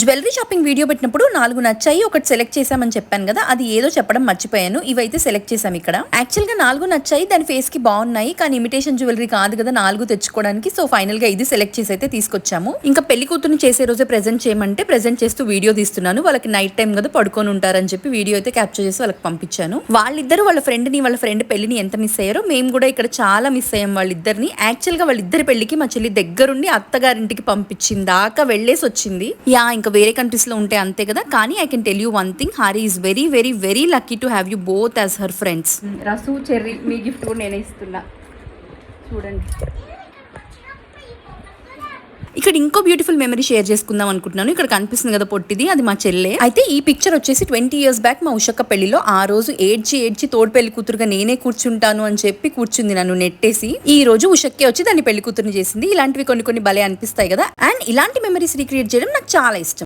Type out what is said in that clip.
Jewellery shopping video పెట్టినప్పుడు నాలుగు నచ్చాయి ఒకటి సెలెక్ట్ చేశామని చెప్పాను కదా అది ఏదో చెప్పడం మర్చిపోయాను. ఇవైతే సెలెక్ట్ చేశాం ఇక్కడ. యాక్చువల్గా నాలుగు నచ్చాయి దాని ఫేస్కి బాగున్నాయి కానీ ఇమిటేషన్ జ్యువెలరీ కాదు కదా నాలుగు తెచ్చుకోవడానికి. సో ఫైనల్గా ఇది సెలెక్ట్ చేసి అయితే తీసుకొచ్చాము. ఇంకా పెళ్ళి కూతురుని చేసే రోజే ప్రెజెంట్ చేయమంటే ప్రెజెంట్ చేస్తూ వీడియో తీస్తున్నాను. వాళ్ళకి నైట్ టైం కదా పడుకొని ఉంటారని చెప్పి వీడియో అయితే క్యాప్చర్ చేసి వాళ్ళకి పంపించాను. వాళ్ళిద్దరు వాళ్ళ ఫ్రెండ్ని వాళ్ళ ఫ్రెండ్ పెళ్ళిని ఎంత మిస్ అయ్యారో మేము కూడా ఇక్కడ చాలా మిస్ అయ్యాం వాళ్ళిద్దరిని. యాక్చువల్గా వాళ్ళిద్దరి పెళ్ళికి మా చెల్లి దగ్గరుండి అత్తగారింటికి పంపించింది దాకా వెళ్ళేసి వచ్చింది. యా ఇంకా ఇంకా వేరే కంట్రీస్లో ఉంటే అంతే కదా. కానీ I can tell you one thing Harry is very very very lucky to have you both as her friends Rasu Cherry me gift కూడా నేనే ఇస్తున్నా. చూడండి. ఇక్కడ ఇంకో బ్యూటిఫుల్ మెమరీ షేర్ చేసుకుందాం అనుకుంటున్నాను. ఇక్కడ కనిపిస్తుంది కదా పొట్టిది అది మా చెల్లె. అయితే ఈ పిక్చర్ వచ్చేసి ట్వంటీ ఇయర్స్ బ్యాక్ మా ఉషక్క పెళ్ళిలో ఆ రోజు ఏడ్చి ఏడ్చి తోడు పెళ్ళి కూతురుగా నేనే కూర్చుంటాను అని చెప్పి కూర్చుంది నన్ను నెట్టేసి. ఈ రోజు ఉషక్కే వచ్చి దాన్ని పెళ్ళి కూతురుని చేసింది. ఇలాంటివి కొన్ని కొన్ని భలే అనిపిస్తాయి కదా. అండ్ ఇలాంటి మెమరీస్ రీక్రియేట్ చేయడం నాకు చాలా ఇష్టం.